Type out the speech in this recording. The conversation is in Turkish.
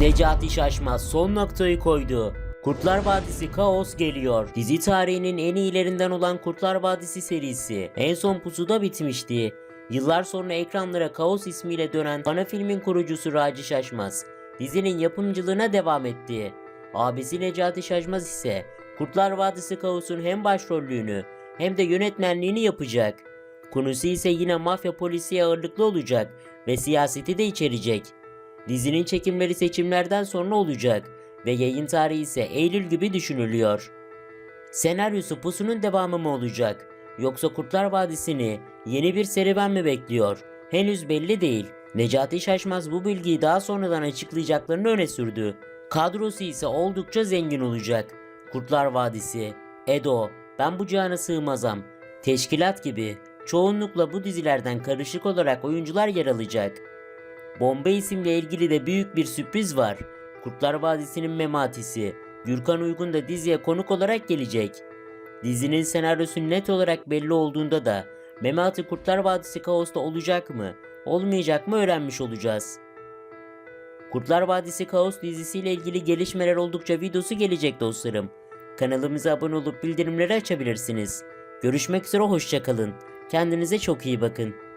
Necati Şaşmaz son noktayı koydu. Kurtlar Vadisi Kaos geliyor. Dizi tarihinin en iyilerinden olan Kurtlar Vadisi serisi en son pusuda bitmişti. Yıllar sonra ekranlara Kaos ismiyle dönen ana filmin kurucusu Raci Şaşmaz dizinin yapımcılığına devam etti. Abisi Necati Şaşmaz ise Kurtlar Vadisi Kaos'un hem başrollüğünü hem de yönetmenliğini yapacak. Konusu ise yine mafya polisiye ağırlıklı olacak ve siyaseti de içerecek. Dizinin çekimleri seçimlerden sonra olacak ve yayın tarihi ise Eylül gibi düşünülüyor. Senaryosu Pusu'nun devamı mı olacak? Yoksa Kurtlar Vadisi'ni yeni bir serüven mi bekliyor? Henüz belli değil. Necati Şaşmaz bu bilgiyi daha sonradan açıklayacaklarını öne sürdü. Kadrosu ise oldukça zengin olacak. Kurtlar Vadisi, Edo, Ben Bu Cihana Sığmazam, Teşkilat gibi çoğunlukla bu dizilerden karışık olarak oyuncular yer alacak. Bomba isimle ilgili de büyük bir sürpriz var. Kurtlar Vadisi'nin mematisi. Gürkan Uygun da diziye konuk olarak gelecek. Dizinin senaryosu net olarak belli olduğunda da Memati Kurtlar Vadisi Kaos'ta olacak mı, olmayacak mı öğrenmiş olacağız. Kurtlar Vadisi Kaos dizisiyle ilgili gelişmeler oldukça videosu gelecek dostlarım. Kanalımıza abone olup bildirimleri açabilirsiniz. Görüşmek üzere hoşçakalın. Kendinize çok iyi bakın.